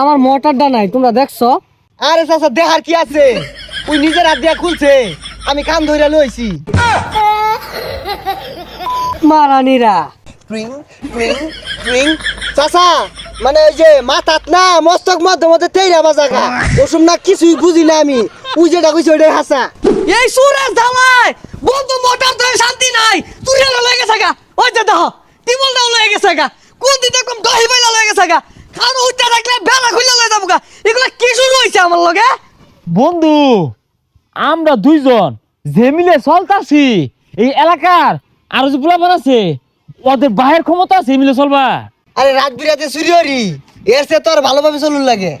আমার মোটরটা নাই তোমরা দেখছ? আরে চাচা দেহার কি আছে? ওই নিজের হাত দিয়া খুলছে। আমি কান ধরে লইছি। মারানিরা। ট্রিং ট্রিং ট্রিং চাচা মানে ওই যে মাথাত না মস্তক মধ্যে মধ্যে তেইরা বাজাগা ওসব না কিছুই বুঝি না আমি। ওই যেটা কইছে ওইটাই হাসা। এই সুরেশ ধামাই বন্ধু মোটর তো শান্তি নাই। তুই এলা লয়ে গেছে গা। ওই যে দেখো টিবলটাও লয়ে গেছে গা। কোন দিতে কম দহি বাইলা লয়ে গেছে গা। খানো উঠতে থাকলে বেলা খুলে লয়ে যাব গা। এগুলা কি শুরু হইছে আমার লগে? বন্ধু আমরা দুইজন যে মিলে চলতাছি এই এলাকার আরও যে পোলাপান আছে ওদের বাহের ক্ষমতা আছে মিলে চলবা। আরে রাত বিরাতে চুরি হরি এর সে তোর ভালোভাবে চলুন লাগে।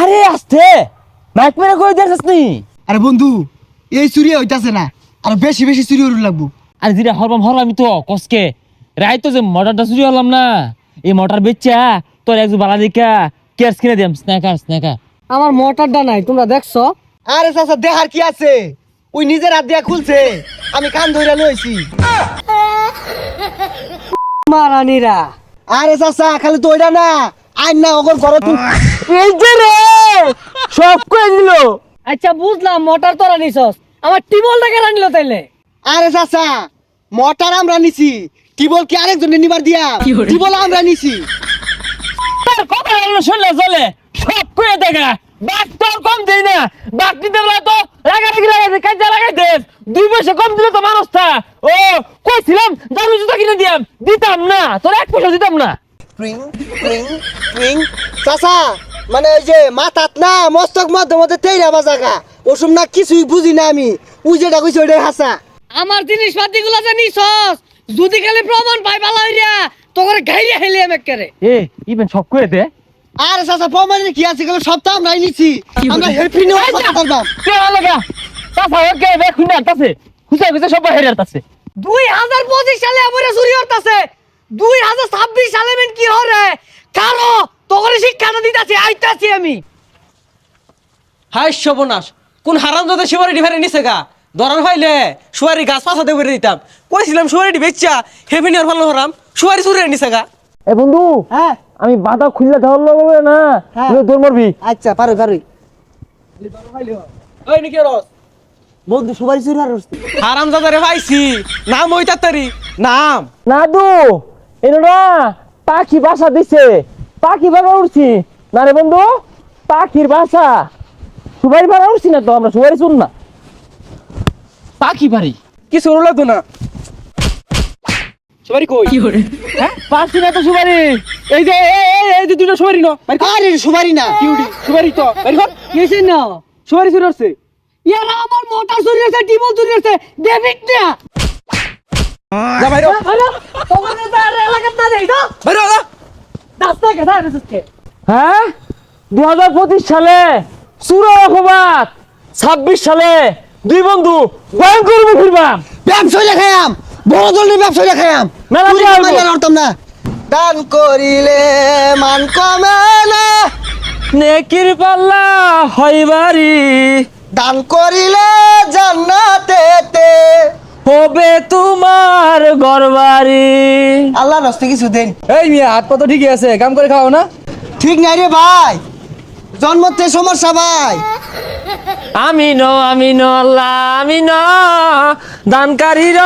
আরে আসতে বাইক মেরে কই দেখছিস নি? আরে বন্ধু এই চুরি হইতাছে না আর বেশি বেশি চুরি হরুন লাগবো। আরে যেটা হরবাম হরলাম তো কসকে। রাই তো যে মোটরটা চুরি হলাম না। এই মোটর বেচা তোর একজন বালা দেখা কেয়ার কিনে দিলাম স্ন্যাকার স্ন্যাকার আমার মোটরটা নাই তোমরা দেখছ? আরে চাচা দেহার কি আছে? ওই নিজের হাত দিয়া খুলছে আমি কান ধরে লইছি মারানিরা। আরে চাচা খালি তো ওইটা না আইন না ওগর ঘর এই যে রে! সব করে দিল। আচ্ছা বুঝলাম মোটর তোরা নিছস। আমার টিবলটা কেন নিল তাইলে। আরে চাচা মোটর আমরা নিছি টিবল কি আরেকজনে নিবার দিয়া? টিবল আমরা নিছি? তার কথা হলো শুনলে চলে। সব করে দেখা বাক তোর কম দেই না। বাক দিতে বলে তো কি লাগাতে কাজে লাগাইতে দুই পয়সা কম দিলে তো মানুষটা। ও কইছিলাম দামি জুতা কিনে দিয়াম। দিতাম না। তোর এক পয়সা দিতাম না। ট্রিং ট্রিং ট্রিং চাচা মানে ওই যে মাথাত না মস্তক মধ্যে মধ্যে তেইরা বাজাগা ওসব না কিছুই বুঝি না আমি। ওই যেটা কইছে ওইটাই হাসা। আমার জিনিসপাতি গুলা যে নিছস যদি খালি প্রমাণ পাই ভালো হইরা তোকে গাইলে হেলে আমি করে এ ইভেন সব করে দে। আরে চাচা প্রমাণে কি আছে গেল সপ্তাহ আমরাই নিছি। আমরা হেল্পি নিয়ে কথা বলবাম কে লাগা তাছা ওকে বে খুনা তাছে খুশা খুশা সব হেরে তাছে দুই হাজার পঁচিশ সালে আমার চুরি হতাছে দুই হাজার ছাব্বিশ সালে মেন কি হরে? কারও তোকে শিক্ষাটা দিতেছি আইতাছি আমি। হাই সর্বনাশ কোন হারাম যাতে সুপারি ডিভারে নিছে গা? দরান হইলে সুয়ারি গাছ পাশাতে করে দিতাম। কইছিলাম সুয়ারি বেচ্চা হেভেনি আর ভালো হরাম। সুয়ারি চুরি নিছে গা এ বন্ধু হ্যাঁ। আমি বাধা খুললে ধরল হবে না হ্যাঁ। তুই দৌড় মারবি। আচ্ছা পারো পারো ওই নিকে রস বন্ধু সবাই চুরি আর হারাম যাদারে পাইছি। নাম ওই তাড়াতাড়ি। নাম। নাদু এনো না পাখি বাসা দিছে। পাখি বাসা উঠছি না রে বন্ধু পাখির বাসা। সুবারি বাড়া উঠছি না তো আমরা সুবারি শুন না। পাখি বাড়ি। কিছু লাগতো না। সুপারি কই? হ্যাঁ পাচ্ছি না তো সুবারি এই যে এই যে দুটো সুবারি না আরে সুবারি না কিউডি সুপারি তো বাইর কর। কেসে না সুপারি চুরি হচ্ছে ইয়ারা আমার মোটর চুরি হয়েছে টিবল চুরি হয়েছে ডেভিড না। যা বাইর হ। হ্যালো তোমার তার এলাকার না দেই তো। বাইর হ, যা। রাস্তা কে দাঁড়িয়ে রেসকে হ্যাঁ? দু হাজার পঁচিশ সালে সুরা রকমাত ছাব্বিশ সালে দুই বন্ধু ভয়ঙ্কর ফিরবাম। ব্যবসা লেখায়াম বড় ধরনের ব্যবসা লেখায়াম মেলা দিয়া হইবো। অর্থম না। দান করিলে মান কমে না। নেকির পাল্লা হইবারি দান করিলে জান্নাতেতে হবে তোমার গরবারি আল্লাহ নষ্ট কিছু দেন। এই মিয়া হাত পা তো ঠিকই আছে কাম করে খাও না? ঠিক নাই রে ভাই। জন্মতে সমস্যা ভাই আমি ন আমি ন আল্লাহ আমি ন। দানকারীর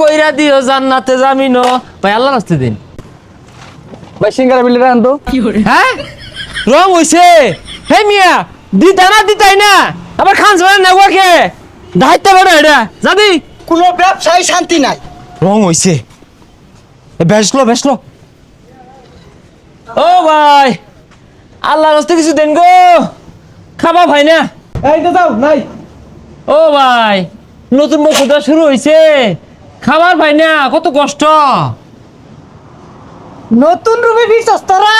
কইরা দিও জান্নাতে যামি ন। ভাই আল্লাহ রাস্তে দিন। ভাই সিঙ্গারা বিল্ডিটা আনতো হ্যাঁ? রং হইছে। হে মিয়া দিতা না দিতাই না। আবার খান সবাই না ওকে দায়িত্ব বেড়া এটা। যাবি? কোনো ব্যবসায় শান্তি নাই। রং হইছে। বেসলো বেসলো ও ভাই আল্লাহ রাস্তে কিছু দেন গো। খাবা ভাই না। এই তো যাও নাই। ও ভাই নতুন বছরটা শুরু হয়েছে খাবার ভাই না কত কষ্ট। নতুন রূপে বিশ্বাস তোরা?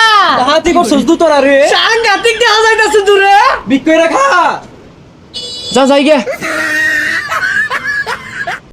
হাতি করছস দু তোরা রে। সাংঘাতিক দেখা যাইতাছে দূরে। বিক্রি রাখা। যা যাই গে।